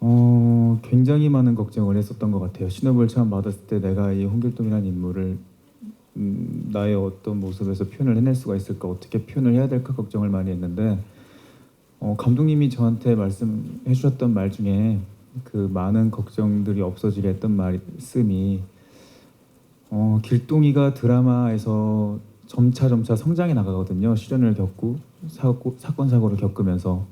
어, 굉장히 많은 걱정을 했었던 것 같아요. 신업을 처음 받았을 때 내가 이 홍길동이라는 인물을 음, 나의 어떤 모습에서 표현을 해낼 수가 있을까, 어떻게 표현을 해야 될까 걱정을 많이 했는데 어, 감독님이 저한테 말씀해 주셨던 말 중에 그 많은 걱정들이 없어지게 했던 말씀이 어, 길동이가 드라마에서 점차 점차 성장해 나가거든요. 시련을 겪고 사고, 사건 사고를 겪으면서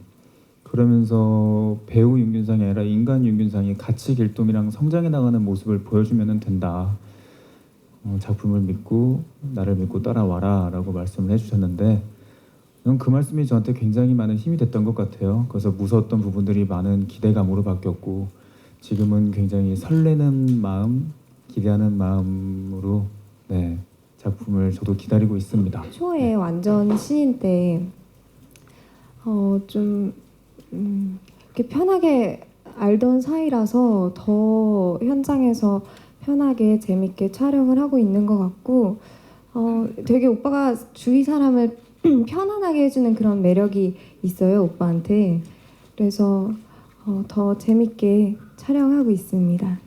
그러면서 배우 윤균상이 아니라 인간 윤균상이 같이 길동이랑 성장해 나가는 모습을 보여주면 된다. 어, 작품을 믿고 나를 믿고 따라와라라고 말씀을 해주셨는데 그 말씀이 저한테 굉장히 많은 힘이 됐던 것 같아요. 그래서 무서웠던 부분들이 많은 기대감으로 바뀌었고 지금은 굉장히 설레는 마음, 기대하는 마음으로 네 작품을 저도 기다리고 있습니다. 초에 완전 신인 때 어, 좀 음, 이렇게 편하게 알던 사이라서 더 현장에서 편하게 재밌게 촬영을 하고 있는 것 같고 어, 되게 오빠가 주위 사람을 편안하게 해주는 그런 매력이 있어요 오빠한테 그래서 어, 더 재밌게 촬영하고 있습니다.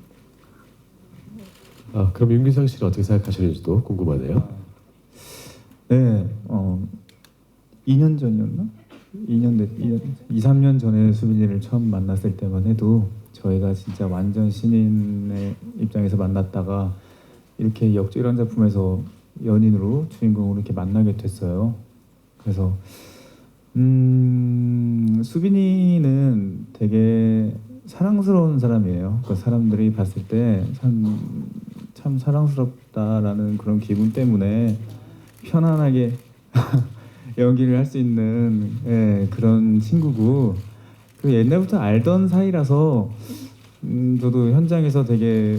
아, 그럼 윤기상 씨는 어떻게 생각하시는지도 궁금하네요. 네, 어 2년 전이었나? 2년 됐, 2년, 2, 3년 전에 수빈이를 처음 만났을 때만 해도 저희가 진짜 완전 신인의 입장에서 만났다가 이렇게 역주일한 작품에서 연인으로 주인공으로 이렇게 만나게 됐어요. 그래서 음 수빈이는 되게 사랑스러운 사람이에요. 그 사람들이 봤을 때참 참 사랑스럽다라는 그런 기분 때문에 편안하게 연기를 할 수 있는 예, 그런 친구고 그 옛날부터 알던 사이라서 음, 저도 현장에서 되게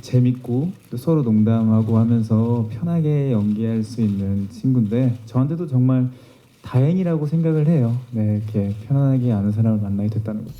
재밌고 또 서로 농담하고 하면서 편하게 연기할 수 있는 친구인데 저한테도 정말 다행이라고 생각을 해요. 네, 이렇게 편안하게 아는 사람을 만나게 됐다는 것.